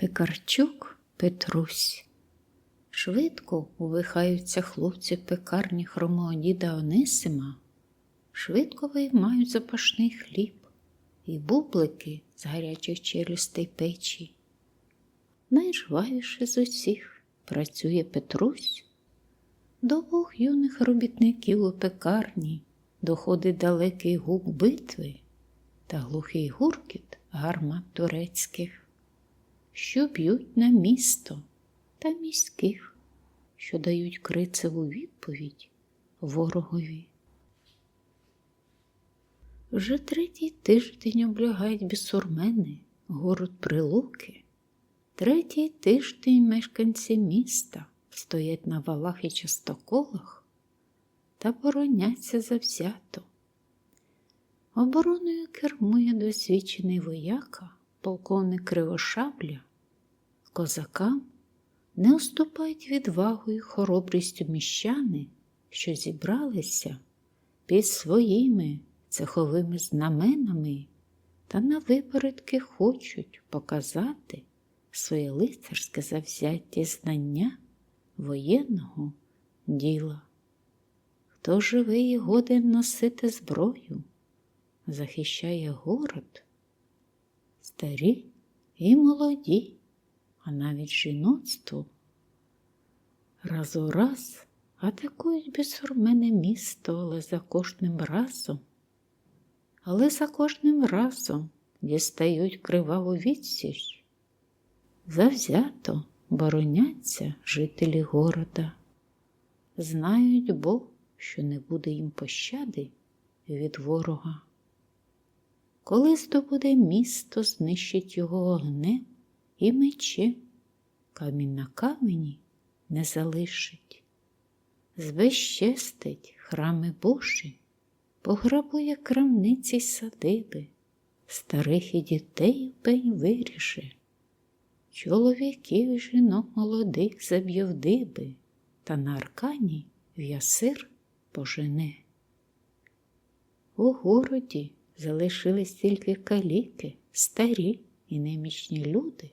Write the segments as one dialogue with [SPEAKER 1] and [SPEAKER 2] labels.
[SPEAKER 1] Пекарчук Петрусь. Швидко увихаються хлопці в пекарні хромого діда Онисима, швидко виймають запашний хліб і бублики з гарячих челюстей печі. Найжвавіше з усіх працює Петрусь. До двох юних робітників у пекарні доходить далекий гук битви та глухий гуркіт гармат турецьких, що б'ють на місто та міських, що дають крицеву відповідь ворогові. Вже третій тиждень облягають бісурмени город Прилуки. Третій тиждень мешканці міста стоять на валах і частоколах та бороняться завзято. Обороною кермує досвідчений вояка, полковник Кривошабля. Козакам не уступають відвагою хоробрістю міщани, що зібралися під своїми цеховими знаменами та на випередки хочуть показати своє лицарське завзяття знання воєнного діла. Хто живий і годен носити зброю, захищає город, старі і молоді, а навіть жіноцтво. Раз у раз атакують бісурмене місто, але за кожним разом, але за кожним разом дістають криваву відсіч. Завзято бороняться жителі города. Знають бо, що не буде їм пощади від ворога. Коли здобуде місто, знищить його огнем і мечем, камінь на камені не залишить, збезчестить храми Божі, пограбує крамниці садиби, старих і дітей пень виріже, чоловіків і жінок молодих заб'є в диби, та на аркані в ясир пожене. У городі залишились тільки каліки, старі і немічні люди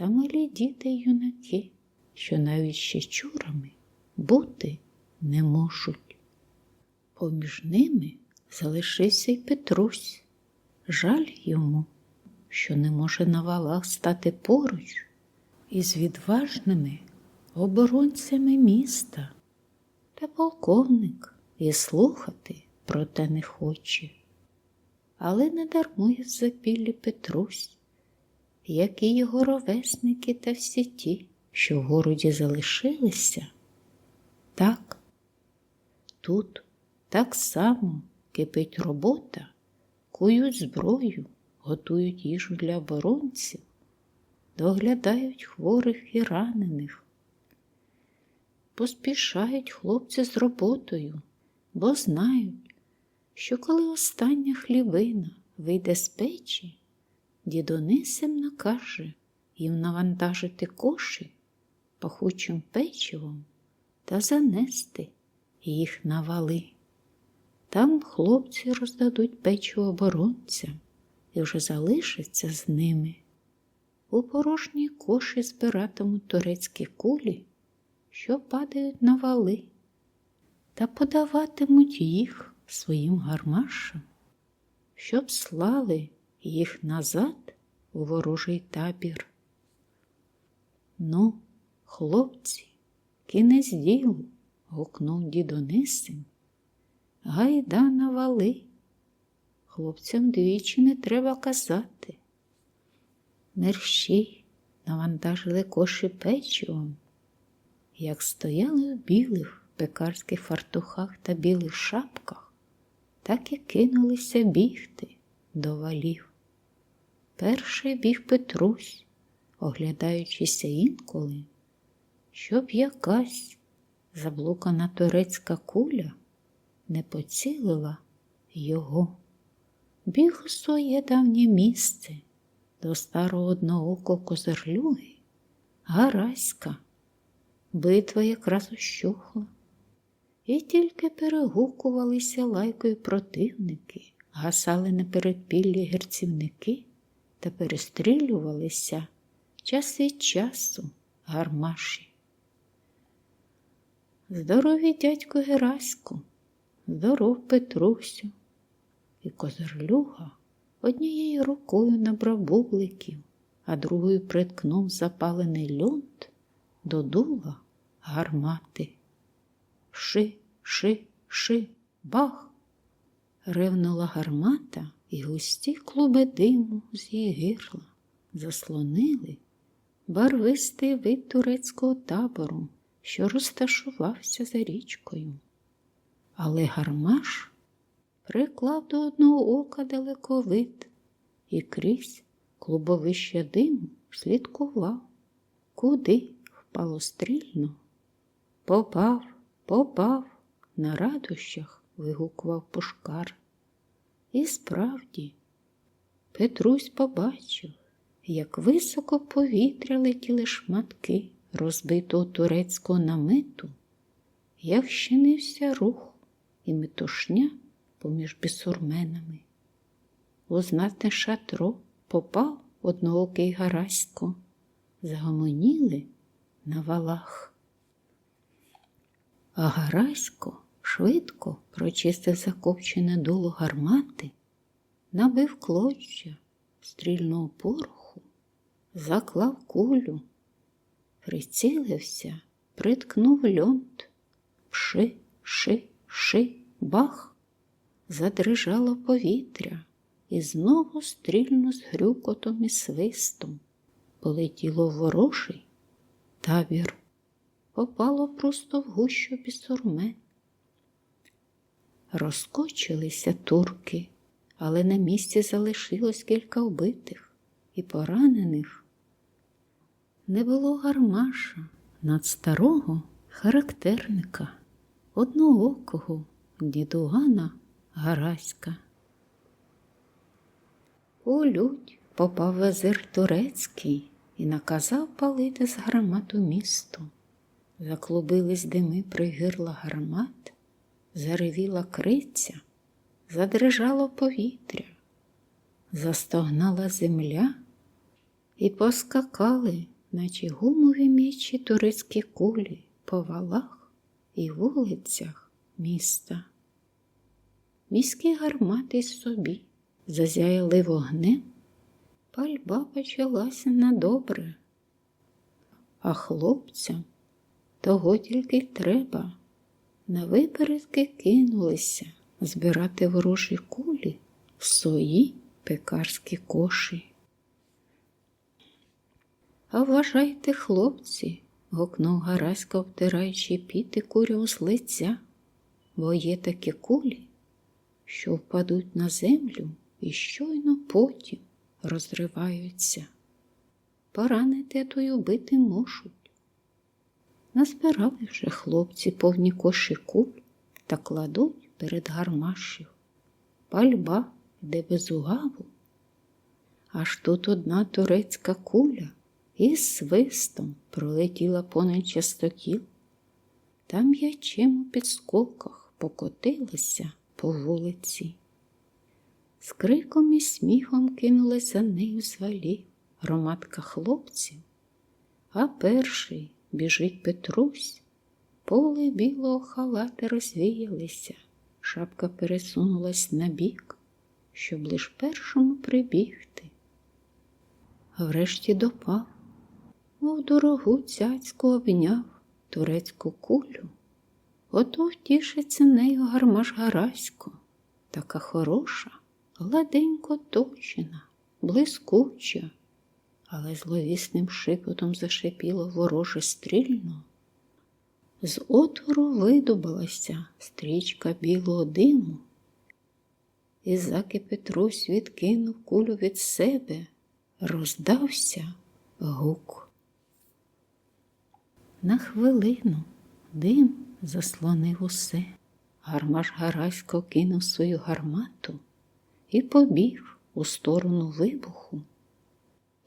[SPEAKER 1] та малі діти й юнаки, що навіть ще чурами бути не можуть. Поміж ними залишився й Петрусь. Жаль йому, що не може на валах стати поруч із відважними оборонцями міста. Та полковник і слухати про те не хоче. Але не дармує в запіллі Петрусь, як і його ровесники та всі ті, що в городі залишилися. Так, тут так само кипить робота, кують зброю, готують їжу для оборонців, доглядають хворих і ранених. Поспішають хлопці з роботою, бо знають, що коли остання хлібина вийде з печі, дідонисим накаже їм навантажити коші пахучим печивом та занести їх на вали. Там хлопці роздадуть печиво оборонцям і вже залишаться з ними. У порожній коші збиратимуть турецькі кулі, що падають на вали, та подаватимуть їх своїм гармашам, щоб слали їх назад у ворожий табір. Ну, хлопці, кінець ділу, гукнув дідонисим. Гайда на вали. Хлопцям двічі не треба казати. Мерщій навантажили коші печивом, як стояли в білих пекарських фартухах та білих шапках, так і кинулися бігти до валів. Перший біг Петрусь, оглядаючися інколи, щоб якась заблукана турецька куля не поцілила його. Біг у своє давнє місце до старого одноокого козарлюги, Гараська. Битва якраз ущухла, і тільки перегукувалися лайкою противники, гасали на передпіллі герцівники та перестрілювалися час від часу гармаші. Здорові дядько Гераську, здоров Петрусю, і козарлюга однією рукою набрав бубликів, а другою приткнув запалений льонт до дула гармати. Ши, ши, ши, бах! Ревнула гармата, і густі клуби диму з її гирла заслонили барвистий вид турецького табору, що розташувався за річкою. Але гармаш приклав до одного ока далековид і крізь клубовище диму слідкував, куди впало стрільно. Попав, попав, на радощах вигукував пушкар. І справді, Петрусь побачив, як високо повітря летіли шматки розбитого турецького намету, як щинився рух і метушня поміж бісурменами. У знатне шатро попав одноокий Гарасько, загомоніли на валах. А Гарасько швидко прочистив закопчене дуло гармати, набив клоччя стрільного пороху, заклав кулю, прицілився, приткнув льонт, пши, ши, ши, бах, задрижало повітря і знову стрільно з грюкотом і свистом полетіло ворожий табір, попало просто в гущу бісурмен. Розкочилися турки, але на місці залишилось кілька вбитих і поранених. Не було гармаша над старого характерника, одноокого дідугана Гараська. У людь попав везир турецький і наказав палити з гармату місто. Заклубились дими пригирла гармат, заревіла криця, задрижало повітря, застогнала земля і поскакали, наче гумові м'ячі турецькі кулі по валах і вулицях міста. Міські гармати собі зазяяли вогнем, пальба почалася на добре, а хлопцям того тільки треба. На випередки кинулися збирати ворожі кулі в свої пекарські коші. А вважайте, хлопці, гукнув Гараська, втираючи піти курю з лиця, бо є такі кулі, що впадуть на землю і щойно потім розриваються. Поранити то й убити можуть. Назбирали вже хлопці повні коші куль та кладуть перед гармашів. Пальба йде без угаву. Аж тут одна турецька куля із свистом пролетіла понад частокіл, та м'ячем у підскоках покотилася по вулиці. З криком і сміхом кинулась за нею з валів громадка хлопців, а перший біжить Петрусь, поле білого халати розвіялися, шапка пересунулась на бік, щоб лиш першому прибігти. Врешті допав, мов дорогу цяцьку обняв турецьку кулю. Ото втішиться нею гармаш Гарасько, така хороша, гладенько точена, блискуча але зловісним шепотом зашипіло вороже стрільно. З отвору видобалася стрічка білого диму, і заки Петрусь відкинув кулю від себе, роздався гук. На хвилину дим заслонив усе. Гармаш Гарасько кинув свою гармату і побіг у сторону вибуху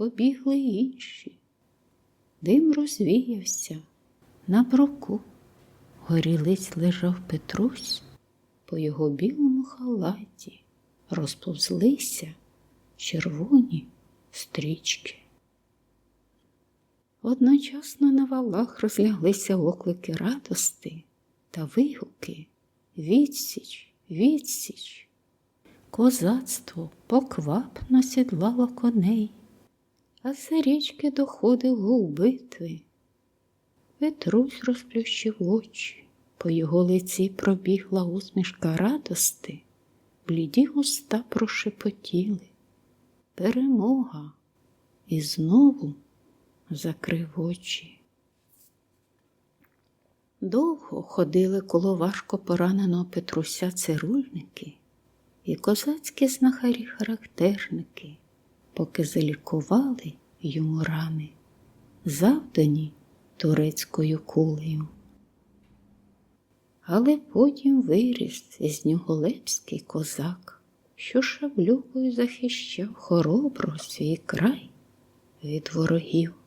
[SPEAKER 1] побігли інші. Дим розвіявся на броку. Горілиць лежав Петрусь, по його білому халаті розповзлися червоні стрічки. Одночасно на валах розляглися оклики радости та вигуки Відсіч, відсіч. Козацтво поквапно сідлало коней, а з річки доходив гул битви. Петрусь розплющив очі, по його лиці пробігла усмішка радости, бліді уста прошепотіли. Перемога. І знову закрив очі. Довго ходили коло важко пораненого Петруся цирульники і козацькі знахарі-характерники, поки залікували йому рани, завдані турецькою кулею. Але потім виріс із нього лепський козак, що шаблюкою захищав хоробро свій край від ворогів.